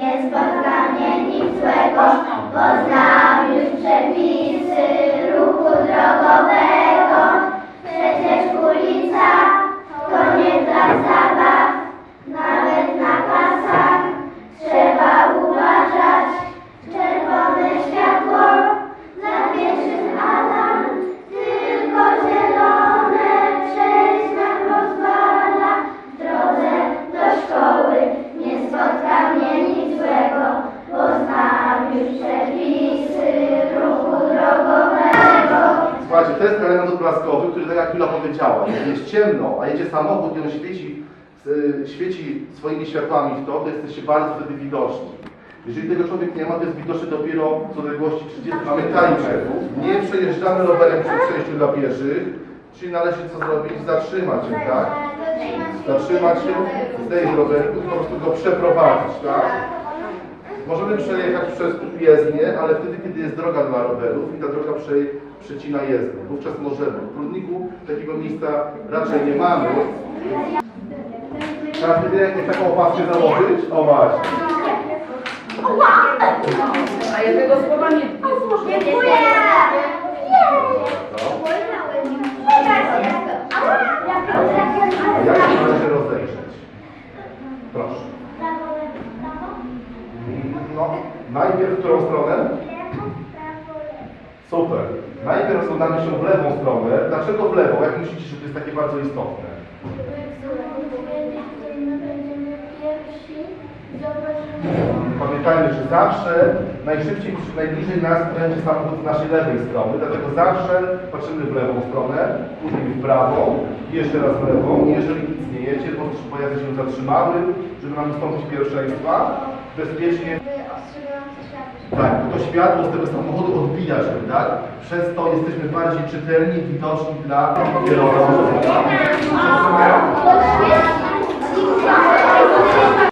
nie spotka mnie nic złego, bo znam Słuchajcie, to jest element odblaskowy, który tak jak Chwila powiedziała, jeżeli jest ciemno, a jedzie samochód i on świeci, y, świeci swoimi światłami w to, to jesteście bardzo wtedy widoczni. Jeżeli tego człowiek nie ma, to jest widoczny dopiero z odległości 30 Pamiętajcie, nie przejeżdżamy rowerem przy przejściu dla pieszych, czyli należy co zrobić? Zatrzymać się, tak? Zatrzymać się, zdejść z rowerku i po prostu go przeprowadzić, tak? Możemy przejechać przez jezdnię, ale wtedy, kiedy jest droga dla rowerów i ta droga prze, przecina jezdnię. Wówczas możemy. W Prudniku takiego miejsca raczej nie mamy. Każdy wie, jak taką opaskę założyć? O właśnie. A ja tego słowa nie, nie słyszę. Dziękuję! No. A jak się należy rozejrzeć? Proszę. No, najpierw w którą stronę? Super. Najpierw rozglądamy się w lewą stronę. Dlaczego w lewą? Jak myślicie, że to jest takie bardzo istotne? Pamiętajmy, że zawsze najszybciej, najbliżej nas będzie samochód z naszej lewej strony, dlatego zawsze patrzymy w lewą stronę, później w prawą i jeszcze raz w lewą. I jeżeli nic nie jedzie, to pojazdy się zatrzymały, żeby nam ustąpić pierwszeństwa, bezpiecznie tak, to światło z tego samochodu odbija się, tak? Przez to jesteśmy bardziej czytelni, widoczni dla kierowców.